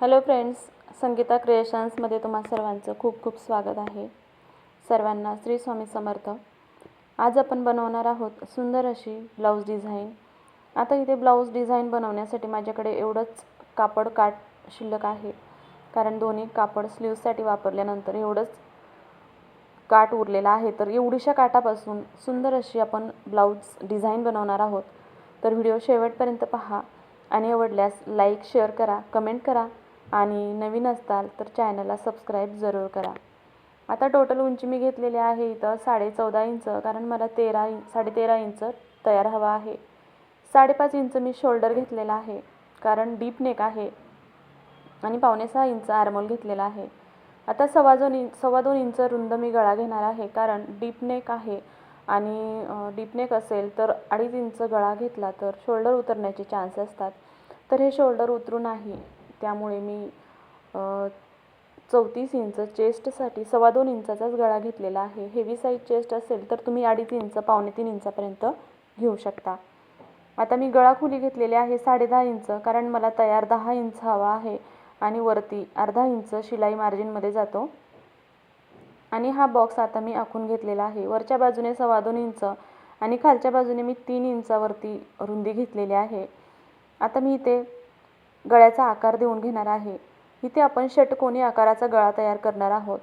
Hello friends Sangeeta क्रिएशन्समध्ये तुम्हा सर्वांचं खूप खूप स्वागत आहे. सर्वांना श्री स्वामी समर्थ. आज आपण बनवणार आहोत सुंदर अशी ब्लाऊज डिझाईन आता इथे ब्लाऊज डिझाईन बनवण्यासाठी माझ्याकडे एवढंच कापड काठ शिल्लक आहे. कारण दोन्ही कापड स्लीव्जसाठी वापरल्यानंतर एवढंच काठ उरलेला आहे. तर एवढीशा काठापासून सुंदर अशी आपण ब्लाऊज डिझाईन बनवणार आहोत. तर व्हिडिओ शेवटपर्यंत पहा आणि आवडल्यास लाईक शेअर करा कमेंट करा. आणि नवीन असताल तर चॅनलला सबस्क्राईब जरूर करा. आता टोटल उंची मी घेतलेली आहे इथं साडे चौदा इंच कारण मला तेरा इंच साडेतेरा इंच तयार हवा आहे. साडेपाच इंच मी शोल्डर घेतलेला आहे कारण डीप नेक आहे. आणि पावणे सहा इंच आर्मोल घेतलेला आहे. आता सव्वा दोन इंच सव्वा दोन इंच रुंद मी गळा घेणार आहे कारण डीप नेक आहे. आणि डीप नेक असेल तर अडीच इंच गळा घेतला तर शोल्डर उतरण्याचे चान्स असतात. तर हे शोल्डर उतरू नाही. त्यामुळे मी चौतीस इंच चेस्टसाठी सव्वा दोन इंचाचाच गळा घेतलेला आहे. हेवी साईज चेस्ट असेल तर तुम्ही अडीच इंच पावणे तीन इंचापर्यंत घेऊ शकता. आता मी गळा खोली घेतलेली आहे साडे दहा इंच कारण मला तयार दहा इंच हवा आहे आणि वरती अर्धा इंच शिलाई मार्जिनमध्ये जातो. आणि हा बॉक्स आता मी आखून घेतलेला आहे. वरच्या बाजूने सव्वा दोन इंच आणि खालच्या बाजूने मी तीन इंचावरती रुंदी घेतलेली आहे. आता मी इथे गळ्याचा आकार देऊन घेणार आहे. इथे आपण षटकोनी आकाराचा गळा तयार करणार आहोत.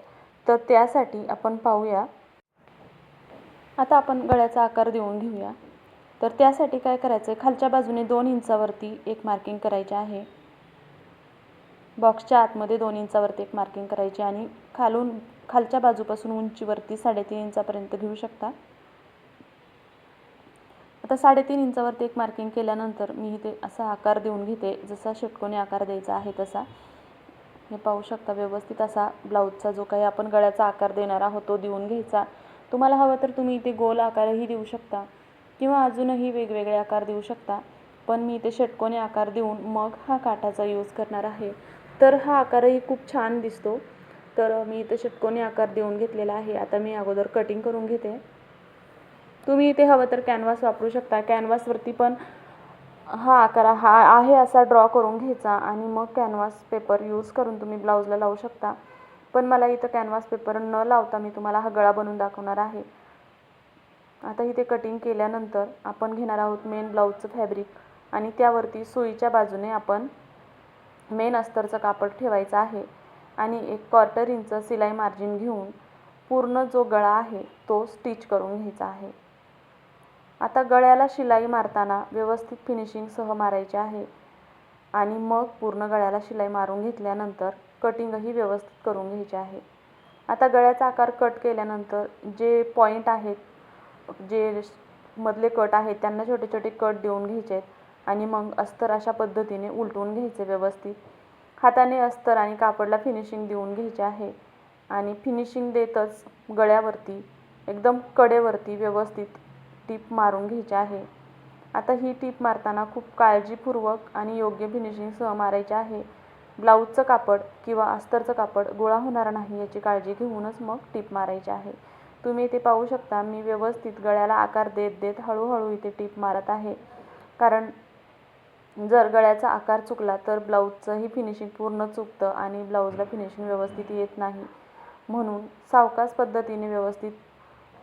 तर त्यासाठी आपण पाहूया. आता आपण गळ्याचा आकार देऊन घेऊया. तर त्यासाठी काय करायचं आहे खालच्या बाजूने दोन इंचावरती एक मार्किंग करायचे आहे. बॉक्सच्या आतमध्ये दोन इंचावरती एक मार्किंग करायची आणि खालून खालच्या बाजूपासून उंचीवरती साडेतीन इंचापर्यंत घेऊ शकता. आता साडेतीन इंचावरती एक मार्किंग केल्यानंतर मी इथे असा आकार देऊन घेते जसा षटकोनी आकार द्यायचा आहे तसा. हे पाहू शकता व्यवस्थित असा ब्लाऊजचा जो काही आपण गळ्याचा आकार देणार आहोत तो देऊन घ्यायचा. तुम्हाला हवं तर तुम्ही इथे गोल आकारही देऊ शकता किंवा अजूनही वेगवेगळे आकार देऊ शकता. पण मी इथे षटकोनी आकार देऊन मग हा काठाचा यूज करणार आहे. तर हा आकारही खूप छान दिसतो. तर मी इथे षटकोनी आकार देऊन घेतलेला आहे. आता मी अगोदर कटिंग करून घेते. तुम्ही इथे हवं तर कॅनव्हास वापरू शकता. कॅनव्हासवरती पण हा आकार हा आहे असा ड्रॉ करून घ्यायचा आणि मग कॅनव्हास पेपर यूज करून तुम्ही ब्लाऊजला लावू शकता. पण मला इथं कॅनव्हास पेपर न लावता मी तुम्हाला हा गळा बनवून दाखवणार आहे. आता इथे कटिंग केल्यानंतर आपण घेणार आहोत मेन ब्लाऊजचं फॅब्रिक आणि त्यावरती सुईच्या बाजूने आपण मेन अस्तरचं कापड ठेवायचं आहे आणि एक क्वार्टर इंच सिलाई मार्जिन घेऊन पूर्ण जो गळा आहे तो स्टिच करून घ्यायचा आहे. आता गळ्याला शिलाई मारताना व्यवस्थित फिनिशिंगसह मारायचे आहे. आणि मग पूर्ण गळ्याला शिलाई मारून घेतल्यानंतर कटिंगही व्यवस्थित करून घ्यायचे आहे. आता गळ्याचा आकार कट केल्यानंतर जे पॉईंट आहेत जे मधले कट आहेत त्यांना छोटे छोटे कट देऊन घ्यायचे आहेत. आणि मग अस्तर अशा पद्धतीने उलटून घ्यायचे व्यवस्थित. हाताने अस्तर आणि कापडला फिनिशिंग देऊन घ्यायचे आहे. आणि फिनिशिंग देतच गळ्यावरती एकदम कडेवरती व्यवस्थित टीप मारून घ्यायची आहे. आता ही टीप मारताना खूप काळजीपूर्वक आणि योग्य फिनिशिंगसह मारायची आहे. ब्लाऊजचं कापड किंवा अस्तरचं कापड गोळा होणार नाही याची काळजी घेऊनच मग टीप मारायची आहे. तुम्ही इथे पाहू शकता मी व्यवस्थित गळ्याला आकार देत देत हळूहळू इथे टीप मारत आहे. कारण जर गळ्याचा आकार चुकला तर ब्लाऊजचंही फिनिशिंग पूर्ण चुकतं आणि ब्लाऊजला फिनिशिंग व्यवस्थित येत नाही. म्हणून सावकाश पद्धतीने व्यवस्थित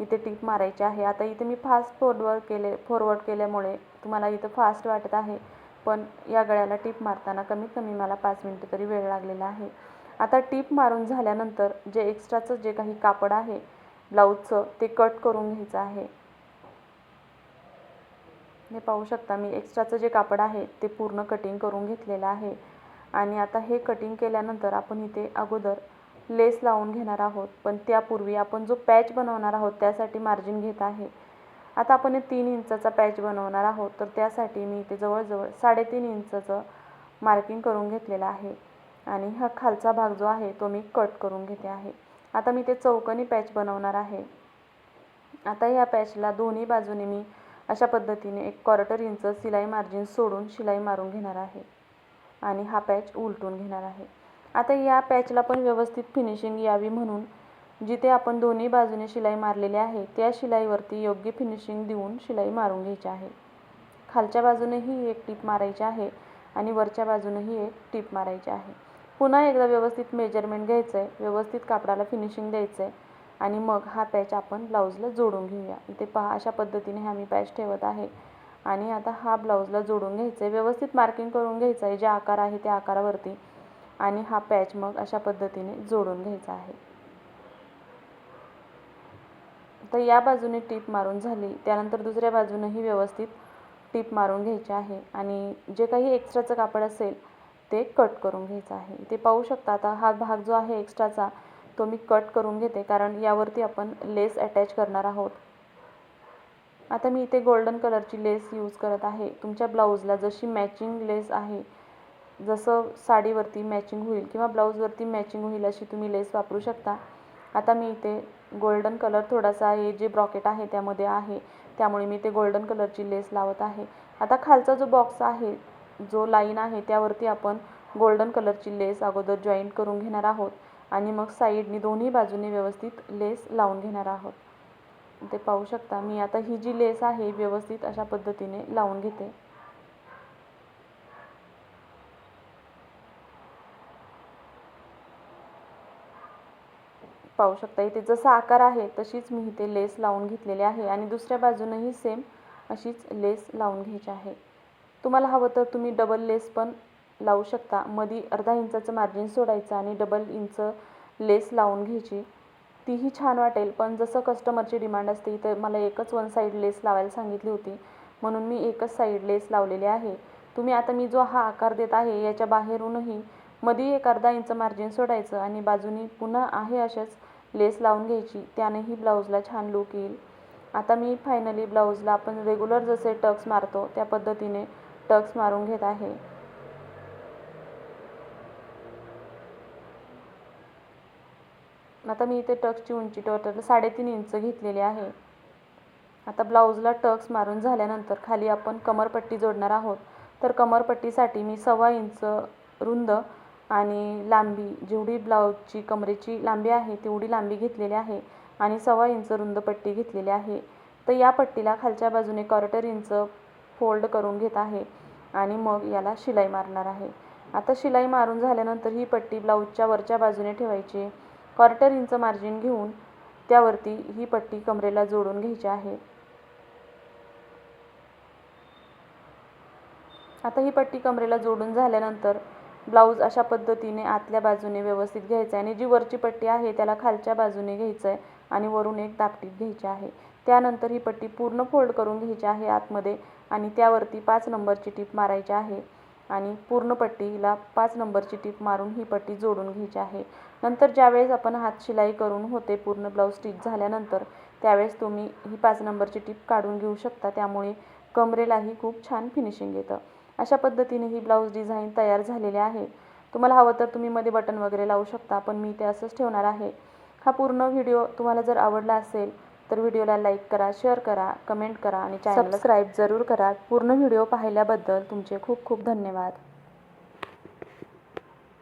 इथे टीप मारायची आहे. आता इथे मी फास्ट फॉरवर्ड केले फॉरवर्ड केल्यामुळे तुम्हाला इथं फास्ट वाटत आहे. पण या गळ्याला टीप मारताना कमीत कमी मला पाच मिनटं तरी वेळ लागलेला आहे. आता टीप मारून झाल्यानंतर जे एक्स्ट्राचं जे काही कापड आहे ब्लाऊजचं ते कट करून घ्यायचं आहे. हे पाहू शकता मी एक्स्ट्राचं जे कापड आहे ते पूर्ण कटिंग करून घेतलेलं आहे. आणि आता हे कटिंग केल्यानंतर आपण इथे अगोदर लेस लावून घेणार आहोत. पण त्यापूर्वी आपण जो पॅच बनवणार आहोत त्यासाठी मार्जिन घेत आहे. आता आपण हे तीन इंचाचा पॅच बनवणार आहोत तर त्यासाठी मी इथे जवळजवळ साडेतीन इंचाचं मार्किंग करून घेतलेलं आहे. आणि हा खालचा भाग जो आहे तो मी कट करून घेते आहे. आता मी ते चौकनी पॅच बनवणार आहे. आता ह्या पॅचला दोन्ही बाजूने मी अशा पद्धतीने एक क्वार्टर इंच सिलाई मार्जिन सोडून शिलाई मारून घेणार आहे. आणि हा पॅच उलटून घेणार आहे. आता या पॅचला पण व्यवस्थित फिनिशिंग यावी म्हणून जिथे आपण दोन्ही बाजूने शिलाई मारलेली आहे त्या शिलाईवरती योग्य फिनिशिंग देऊन शिलाई मारून घ्यायची आहे. खालच्या बाजूनेही एक टीप मारायची आहे आणि वरच्या बाजूनेही एक टीप मारायची आहे. पुन्हा एकदा व्यवस्थित मेजरमेंट घ्यायचं आहे व्यवस्थित कापडाला फिनिशिंग द्यायचं आहे आणि मग हा पॅच आपण ब्लाऊजला जोडून घेऊया. इथे पहा अशा पद्धतीने हा मी पॅच ठेवत आहे आणि आता हा ब्लाऊजला जोडून घ्यायचं आहे व्यवस्थित मार्किंग करून घ्यायचं आहे जे आकार आहे त्या आकारावरती. आणि हा पॅच मग अशा पद्धतीने जोडून घ्यायचा आहे. तर या बाजूने टीप मारून झाली त्यानंतर दुसऱ्या बाजूनंही व्यवस्थित टीप मारून घ्यायची आहे आणि जे काही एक्स्ट्राचं कापड असेल ते कट करून घ्यायचं आहे. ते पाहू शकता आता हा भाग जो आहे एक्स्ट्राचा तो मी कट करून घेते कारण यावरती आपण लेस अटॅच करणार आहोत. आता मी इथे गोल्डन कलरची लेस यूज करत आहे. तुमच्या ब्लाऊजला जशी मॅचिंग लेस आहे जसं साडीवरती मॅचिंग होईल किंवा ब्लाऊजवरती मॅचिंग होईल अशी तुम्ही लेस वापरू शकता. आता मी इथे गोल्डन कलर थोडासा हे जे ब्रॉकेट आहे त्यामध्ये आहे त्यामुळे मी ते गोल्डन कलरची लेस लावत आहे. आता खालचा जो बॉक्स आहे जो लाईन आहे त्यावरती आपण गोल्डन कलरची लेस अगोदर जॉईंट करून घेणार आहोत आणि मग साईडनी दोन्ही बाजूने व्यवस्थित लेस लावून घेणार आहोत. ते पाहू शकता. मी आता ही जी लेस आहे व्यवस्थित अशा पद्धतीने लावून घेते. पाहू शकता. इथे जसा आकार आहे तशीच मी इथे लेस लावून घेतलेली आहे. आणि दुसऱ्या बाजूनही सेम अशीच लेस लावून घ्यायची आहे. तुम्हाला हवं तर तुम्ही डबल लेस पण लावू शकता. मधी अर्धा इंचाचं मार्जिन सोडायचं आणि डबल इंच लेस लावून घ्यायची. तीही छान वाटेल पण जसं कस्टमरची डिमांड असते इथे मला एकच वन साईड लेस लावायला सांगितली होती. म्हणून मी एकच साईड लेस लावलेली आहे. तुम्ही आता मी जो हा आकार देत आहे याच्या बाहेरूनही मध्ये एक अर्धा इंच मार्जिन सोडायचं आणि बाजूनी पुन्हा आहे अशाच लेस लावून घ्यायची. त्यानेही ब्लाऊजला छान लुक येईल. आता मी फायनली ब्लाऊजला आपण रेग्युलर जसे टक्स मारतो त्या पद्धतीने टक्स मारून घेत आहे. आता मी इथे टक्सची उंची टोटल साडेतीन इंच घेतलेली आहे. आता ब्लाऊजला टक्स मारून झाल्यानंतर खाली आपण कमरपट्टी जोडणार आहोत. तर कमरपट्टीसाठी मी सव्वा इंच रुंद आणि लांबी जेवढी ब्लाऊजची कमरेची लांबी आहे तेवढी लांबी घेतलेली आहे आणि सव्वा इंच रुंद पट्टी घेतलेली आहे. तर या पट्टीला खालच्या बाजूने क्वार्टर इंच फोल्ड करून घेत आहे आणि मग याला शिलाई मारणार आहे. आता शिलाई मारून झाल्यानंतर ही पट्टी ब्लाऊजच्या वरच्या बाजूने ठेवायची. क्वार्टर इंच मार्जिन घेऊन त्यावरती ही पट्टी कमरेला जोडून घ्यायची आहे. आता ही पट्टी कमरेला जोडून झाल्यानंतर ब्लाऊज अशा पद्धतीने आतल्या बाजूने व्यवस्थित घ्यायचं आहे आणि जी वरची पट्टी आहे त्याला खालच्या बाजूने घ्यायचं आहे आणि वरून एक दापटीत घ्यायची आहे. त्यानंतर ही पट्टी पूर्ण फोल्ड करून घ्यायची आहे आतमध्ये आणि त्यावरती पाच नंबरची टीप मारायची आहे आणि पूर्ण पट्टीला पाच नंबरची टीप मारून ही पट्टी जोडून घ्यायची आहे. नंतर ज्यावेळेस आपण हात शिलाई करून होते पूर्ण ब्लाऊज स्टिच झाल्यानंतर त्यावेळेस तुम्ही ही पाच नंबरची टीप काढून घेऊ शकता. त्यामुळे कमरेलाही खूप छान फिनिशिंग येतं. अशा पद्धतीने ही ब्लाऊज डिझाईन तयार झालेली आहे. तुम्हाला हवं तर तुम्ही मध्ये बटन वगैरे लावू शकता पण मी ते असंच ठेवणार आहे. हा पूर्ण व्हिडिओ तुम्हाला जर आवडला असेल तर व्हिडिओला लाईक करा शेअर करा कमेंट करा आणि चॅनलला सबस्क्राईब जरूर करा. पूर्ण व्हिडिओ पाहिल्याबद्दल तुमचे खूप खूप धन्यवाद.